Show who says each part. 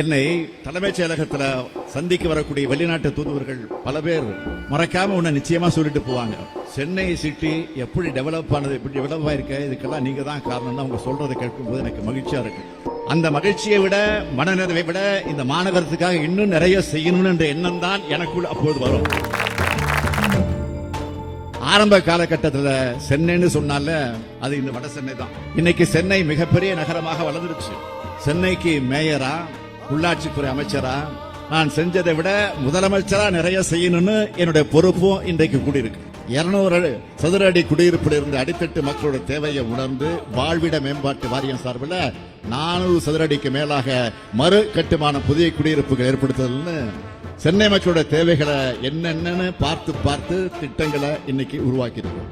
Speaker 1: என்னை தலைமைச் செயலகத்துல சந்திக்க வரக்கூடிய வெளிநாட்டு தூதுவர்கள் பல பேர் மறக்காம உன்னை நிச்சயமா சொல்லிட்டு போவாங்க. சென்னை சிட்டி எப்படி டெவலப் ஆனது எப்படி டெவலப் ஆயிருக்க இதுக்கெல்லாம் நீங்க தான் காரணம் அவங்க சொல்றதை கேட்கும்போது எனக்கு மகிழ்ச்சியா இருக்கு. அந்த மகிழ்ச்சியை விட மனநிறைவை விட இந்த மாநகரத்துக்காக இன்னும் நிறைய செய்யணும் என்ற எண்ணம் தான் எனக்குள் அப்போது வரும். ஆரம்ப காலகட்டத்தில் சென்னைன்னு சொன்னால அது இந்த வட சென்னை தான். இன்னைக்கு சென்னை மிகப்பெரிய நகரமாக வளர்ந்துருச்சு. சென்னைக்கு மேயரா உள்ளாட்சித்துறை அமைச்சரா? நான் செஞ்சதை விட முதலமைச்சரா நிறைய செய்யணும்னு என்னுடைய பொறுப்பும் இன்றைக்கு கூடியிருக்கு. இருநூறு சதுர அடி குடியிருப்பில் இருந்து அடித்தட்டு மக்களோட தேவையை உணர்ந்து வாழ்விட மேம்பாட்டு வாரியம் சார்பில் நானூறு சதுர அடிக்கு மேலாக மறு கட்டுமான புதிய குடியிருப்புகள் ஏற்படுத்துதல்னு சென்னை மக்களோட தேவைகளை என்னென்னு பார்த்து பார்த்து திட்டங்களை இன்னைக்கு உருவாக்கி இருக்கோம்